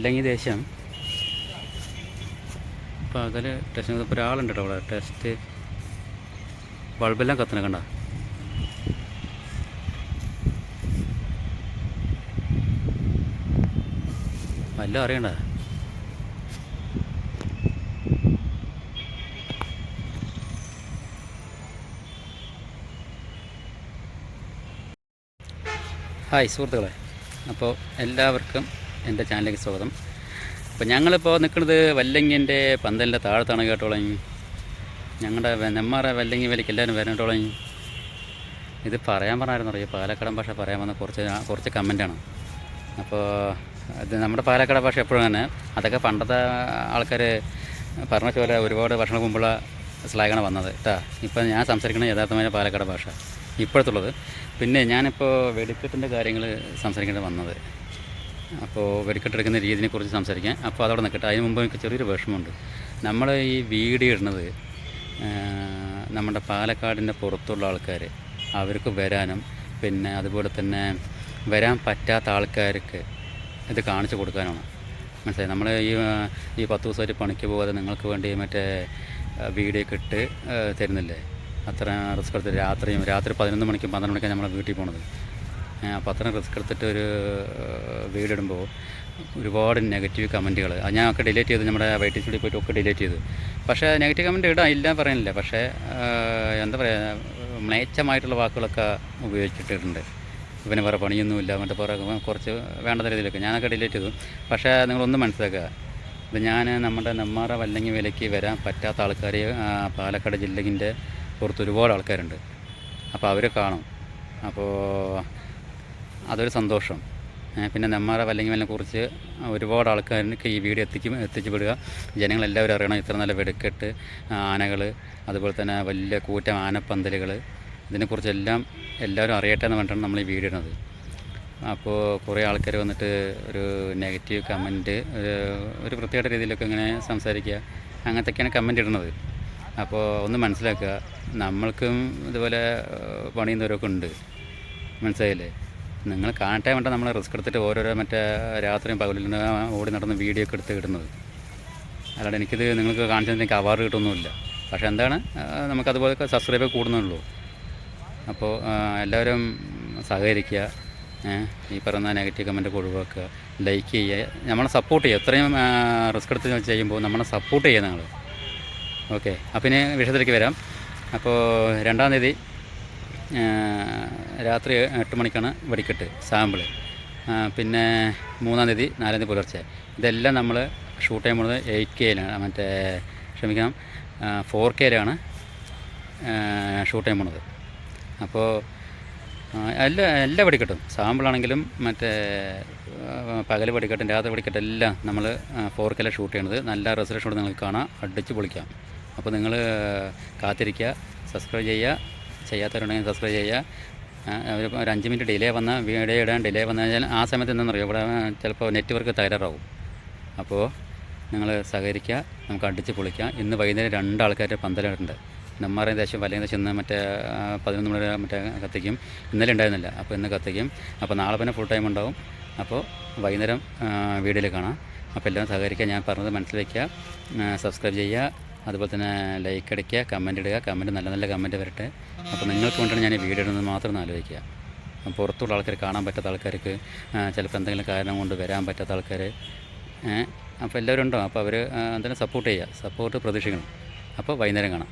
വല്ലങ്ങി ദേഷ്യം. അപ്പോൾ അതിൽ ടെസ്റ്റ് ഇപ്പോൾ ഒരാളുണ്ട് കേട്ടോ അവിടെ. ടെസ്റ്റ് ബൾബെല്ലാം കത്തണ കണ്ട? എല്ലാം അറിയണ്ട? ഹായ് സുഹൃത്തുക്കളെ. അപ്പോൾ എല്ലാവർക്കും എന്റെ ചാനലിലേക്ക് സ്വാഗതം. അപ്പോൾ ഞങ്ങളിപ്പോൾ നിൽക്കുന്നത് വല്ലങ്ങിന്റെ പന്തലിന്റെ താഴത്താണ് കേട്ടോളാം ഞങ്ങളുടെ നെമ്മാറ വല്ലങ്ങി വിലയ്ക്ക് എല്ലാവരും വരണ്ടോളാം ഇത് പറയാൻ പറഞ്ഞായിരുന്നു അറിയാം? പാലക്കാടൻ ഭാഷ പറയാൻ വന്ന കുറച്ച് കുറച്ച് കമന്റാണ് അപ്പോൾ അത് നമ്മുടെ പാലക്കാട് ഭാഷ എപ്പോഴും തന്നെ അതൊക്കെ പണ്ടത്തെ ആൾക്കാർ പറഞ്ഞ പോലെ ഒരുപാട് വർഷങ്ങൾക്ക് മുമ്പുള്ള സ്ലാഗാണ് വന്നത് കേട്ടാ. ഇപ്പം ഞാൻ സംസാരിക്കുന്നത് യഥാർത്ഥമായ പാലക്കാട് ഭാഷ ഇപ്പോഴത്തുള്ളത്. പിന്നെ ഞാനിപ്പോൾ വെടിക്കെട്ടിന്റെ കാര്യങ്ങൾ സംസാരിക്കേണ്ടി വന്നത്. അപ്പോൾ വെടിക്കെട്ടെടുക്കുന്ന രീതിയെക്കുറിച്ച് സംസാരിക്കാം. അപ്പോൾ അതവിടെ നിൽക്കട്ടെ. അതിന് മുമ്പ് എനിക്ക് ചെറിയൊരു വിഷമമുണ്ട്. നമ്മൾ ഈ വീഡിയോ ഇടുന്നത് നമ്മുടെ പാലക്കാടിന്റെ പുറത്തുള്ള ആൾക്കാർ അവർക്ക് വരാനും പിന്നെ അതുപോലെ തന്നെ വരാൻ പറ്റാത്ത ആൾക്കാർക്ക് ഇത് കാണിച്ചു കൊടുക്കാനാണ് മനസ്സിലായി? നമ്മൾ ഈ ഈ പത്ത് ദിവസമായിട്ട് പണിക്ക് പോകാതെ നിങ്ങൾക്ക് വേണ്ടി മറ്റേ വീഡിയോ ഇട്ട് തരുന്നില്ലേ? അത്ര റിസ്ക് എടുത്ത് രാത്രിയും രാത്രി പതിനൊന്ന് മണിക്കും പന്ത്രണ്ട് മണിക്കാണ് നമ്മൾ വീട്ടിൽ പോണത്. അപ്പോൾ അത്രയും റിസ്ക് എടുത്തിട്ട് ഒരു വീഡിയോ ഇടുമ്പോൾ ഒരുപാട് നെഗറ്റീവ് കമന്റുകൾ അത് ഞാൻ ഒക്കെ ഡിലീറ്റ് ചെയ്ത് നമ്മുടെ വൈ ടി സ്റ്റുഡിയോ പോയിട്ട് ഒക്കെ ഡിലീറ്റ് ചെയ്ത്. പക്ഷേ നെഗറ്റീവ് കമന്റ് ഇടാം ഇല്ല പറയുന്നില്ല. പക്ഷേ എന്താ പറയുക മ്ലേച്ഛമായിട്ടുള്ള വാക്കുകളൊക്കെ ഉപയോഗിച്ചിട്ടുണ്ട്. ഇവന് വേറെ പണിയൊന്നുമില്ല മറ്റേ പുറകെ കുറച്ച് വേണ്ട രീതിയിലൊക്കെ ഞാനൊക്കെ ഡിലീറ്റ് ചെയ്തു. പക്ഷേ നിങ്ങളൊന്ന് മനസ്സിലാക്കുക. ഇത് ഞാൻ നമ്മുടെ നെമ്മാറ വല്ലങ്ങി വിലയ്ക്ക് വരാൻ പറ്റാത്ത ആൾക്കാർ പാലക്കാട് ജില്ലകിന്റെ പുറത്ത് ഒരുപാട് ആൾക്കാരുണ്ട്. അപ്പോൾ അവരെ കാണും. അപ്പോൾ അതൊരു സന്തോഷം. പിന്നെ നെമ്മാറ വല്ലതിനെ കുറിച്ച് ഒരുപാട് ആൾക്കാർക്ക് ഈ വീഡിയോ എത്തിക്കും എത്തിച്ചുപെടുക ജനങ്ങളെല്ലാവരും അറിയണം ഇത്ര നല്ല വെടുക്കെട്ട് ആനകൾ അതുപോലെ തന്നെ വലിയ കൂറ്റം ആനപ്പന്തലുകൾ ഇതിനെക്കുറിച്ചെല്ലാം എല്ലാവരും അറിയട്ടെ എന്ന് പറഞ്ഞിട്ടാണ് നമ്മൾ ഈ വീഡിയോ ഇടുന്നത്. അപ്പോൾ കുറേ ആൾക്കാർ വന്നിട്ട് ഒരു നെഗറ്റീവ് കമന്റ് ഒരു പ്രത്യേക രീതിയിലൊക്കെ ഇങ്ങനെ സംസാരിക്കുക അങ്ങനത്തെയൊക്കെയാണ് കമന്റ് ഇടുന്നത്. അപ്പോൾ ഒന്ന് മനസ്സിലാക്കുക നമ്മൾക്കും ഇതുപോലെ പണിയുന്നവരൊക്കെ ഉണ്ട്. മനസ്സിലായില്ലേ? നിങ്ങൾ കാണട്ടെ വേണ്ട നമ്മൾ റിസ്ക് എടുത്തിട്ട് ഓരോരോ മറ്റേ രാത്രിയും പകലിൽ ഓടി നടന്ന് വീഡിയോ ഒക്കെ എടുത്ത് ഇടുന്നത്. അല്ലാണ്ട് എനിക്കിത് നിങ്ങൾക്ക് കാണിച്ചതിന് എനിക്ക് അവാർഡ് കിട്ടുമൊന്നുമില്ല പക്ഷേ എന്താണ് നമുക്കതുപോലെ സബ്സ്ക്രൈബ് കൂടുന്നുള്ളൂ. അപ്പോൾ എല്ലാവരും സഹകരിക്കുക ഈ പറയുന്ന നെഗറ്റീവ് കമന്റ് ഒഴിവാക്കുക ലൈക്ക് ചെയ്യുക. നമ്മളെ സപ്പോർട്ട് ചെയ്യുക. എത്രയും റിസ്ക് എടുത്ത് ചെയ്യുമ്പോൾ നമ്മളെ സപ്പോർട്ട് ചെയ്യുക നിങ്ങൾ. ഓക്കെ അപ്പം ഇനി വിഷയത്തിലേക്ക് വരാം. അപ്പോൾ രണ്ടാം തീയതി രാത്രി എട്ട് മണിക്കാണ് വെടിക്കെട്ട് സാമ്പിൾ പിന്നെ മൂന്നാം തീയതി നാലാം തീയതി പുലർച്ചെ. ഇതെല്ലാം നമ്മൾ ഷൂട്ട് ചെയ്യുമ്പോൾ എയ്റ്റ് കെയിലാണ് മറ്റേ ക്ഷമിക്കണം ഫോർ കെയിലാണ് ഷൂട്ട് ചെയ്യാൻ അപ്പോൾ എല്ലാ എല്ലാ വെടിക്കെട്ടും. സാമ്പിളാണെങ്കിലും മറ്റേ പകൽ വെടിക്കെട്ടും രാത്രി വെടിക്കെട്ടും എല്ലാം നമ്മൾ ഫോർ കെയിലാണ് ഷൂട്ട് ചെയ്യണത്. നല്ല റെസൊല്യൂഷനോട് നിങ്ങൾക്ക് കാണാം. അടിച്ച് പൊളിക്കാം. അപ്പോൾ നിങ്ങൾ കാത്തിരിക്കുക സബ്സ്ക്രൈബ് ചെയ്യുക. ചെയ്യാത്തവരുണ്ടെങ്കിൽ സബ്സ്ക്രൈബ് ചെയ്യുക. ഒരു ഒരു അഞ്ച് മിനിറ്റ് ഡിലേ വന്ന വീഡിയോ ഇടാൻ ഡിലേ വന്നു കഴിഞ്ഞാൽ ആ സമയത്ത് എന്താണെന്നറിയോ? ഇവിടെ ചിലപ്പോൾ നെറ്റ്വർക്ക് തകരാറാവും. അപ്പോൾ നിങ്ങൾ സഹകരിക്കുക നമുക്ക് അടിച്ച് പൊളിക്കാം ഇന്ന് വൈകുന്നേരം രണ്ട് ആൾക്കാരുടെ പന്തലുണ്ട്. നെമ്മാറേ ദേശം വലയ ദേശം ഇന്ന് മറ്റേ പതിനൊന്ന് മണി മറ്റേ കത്തിക്കും. ഇന്നലെ ഉണ്ടായിരുന്നില്ല അപ്പോൾ ഇന്ന് കത്തിക്കും. അപ്പോൾ നാളെ പിന്നെ ഫുൾ ടൈം ഉണ്ടാവും. അപ്പോൾ വൈകുന്നേരം വീഡിയോയിൽ കാണാം. അപ്പോൾ എല്ലാവരും സഹകരിക്കുക. ഞാൻ പറഞ്ഞത് മനസ്സിൽ വയ്ക്കുക സബ്സ്ക്രൈബ് ചെയ്യുക. അതുപോലെ തന്നെ ലൈക്ക് അടിക്കുക കമന്റ് ഇടുക കമന്റ് നല്ല നല്ല കമന്റ് വരട്ടെ. അപ്പോൾ നിങ്ങൾക്ക് വേണ്ടിയാണ് ഞാൻ ഈ വീഡിയോ ഇടുന്നത് മാത്രം ആലോചിക്കുക. പുറത്തുള്ള ആൾക്കാർ കാണാൻ പറ്റാത്ത ആൾക്കാർക്ക് ചിലപ്പോൾ എന്തെങ്കിലും കാരണം കൊണ്ട് വരാൻ പറ്റാത്ത ആൾക്കാർ അപ്പോൾ എല്ലാവരും ഉണ്ടോ? അപ്പോൾ അവർ എന്തെങ്കിലും സപ്പോർട്ട് ചെയ്യുക. സപ്പോർട്ട് പ്രതീക്ഷിക്കണം. അപ്പോൾ വൈകുന്നേരം കാണാം.